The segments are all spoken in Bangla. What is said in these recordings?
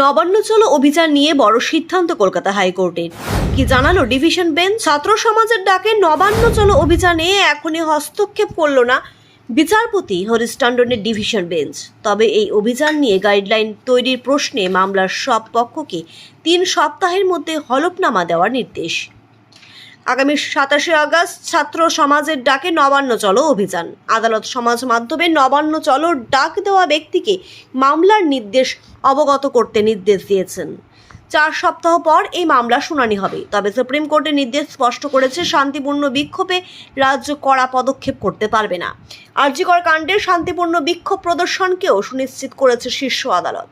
নবান্ন চলো অভিযান নিয়ে বড় সিদ্ধান্ত কলকাতা হাইকোর্টের। কি জানালো ডিভিশন বেঞ্চ? ছাত্র সমাজের ডাকে নবান্ন চলো অভিযানে এখনই হস্তক্ষেপ করল না বিচারপতি হরিশ টান্ডনের ডিভিশন বেঞ্চ। তবে এই অভিযান নিয়ে গাইডলাইন তৈরির প্রশ্নে মামলার সব পক্ষকে তিন সপ্তাহের মধ্যে হলফনামা দেওয়ার নির্দেশ। আগামী সাতাশে আগস্ট ছাত্র সমাজের ডাকে নবান্ন চলো অভিযান। আদালত সমাজ মাধ্যমে নবান্ন চলো ডাক দেওয়া ব্যক্তিকে মামলার নির্দেশ অবগত করতে নির্দেশ দিয়েছেন। চার সপ্তাহ পর এই মামলা শুনানি হবে। তবে সুপ্রিম কোর্টের নির্দেশ স্পষ্ট করেছে, শান্তিপূর্ণ বিক্ষোভে রাজ্য কড়া পদক্ষেপ করতে পারবে না। আর্যিকর কাণ্ডে শান্তিপূর্ণ বিক্ষোভ প্রদর্শনকেও সুনিশ্চিত করেছে শীর্ষ আদালত।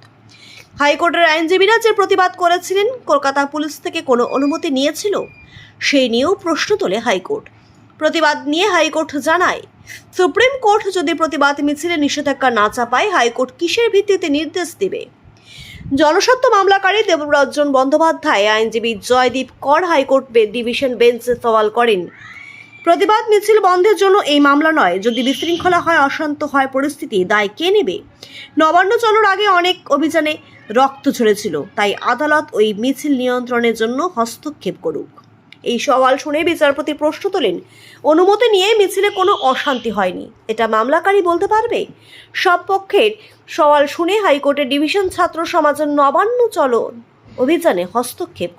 হাইকোর্টের আইনজীবীরা যে প্রতিবাদ করেছিলেন, কলকাতা পুলিশ থেকে কোনো অনুমতি নিয়েছিল? সেই নিয়েও প্রশ্ন তোলে হাইকোর্ট। প্রতিবাদ নিয়ে হাইকোর্ট জানায়, সুপ্রিম কোর্ট যদি প্রতিবাদ মিছিলে নিষেধাজ্ঞা না চাপায়, হাইকোর্ট কিসের ভিত্তিতে নির্দেশ দেবে? জনস্বার্থ মামলাকারী দেবরঞ্জন বন্দ্যোপাধ্যায় আইনজীবী জয়দীপ কর হাইকোর্ট ডিভিশন বেঞ্চে সওয়াল করেন। প্রতিবাদ মিছিল বন্ধের জন্য এই মামলা নয়। যদি বিশৃঙ্খলা হয়, অশান্ত হয়, পরিস্থিতি দায় কে নেবে? নবান্ন চলার আগে অনেক অভিযানে রক্ত ঝরেছিল। তাই আদালত ওই মিছিল নিয়ন্ত্রণের জন্য হস্তক্ষেপ করুক। এই সওয়াল শুনে বিচারপতি প্রশ্ন তোলেন, অনুমতি নিয়ে মিছিলে কোনো অশান্তি হয়নি। এটা মামলাকারী বলতে পারবে? সব পক্ষের সওয়াল শুনে হাইকোর্টের ডিভিশন ছাত্র সমাজের নবান্ন চলো অভিযানে হস্তক্ষেপ করে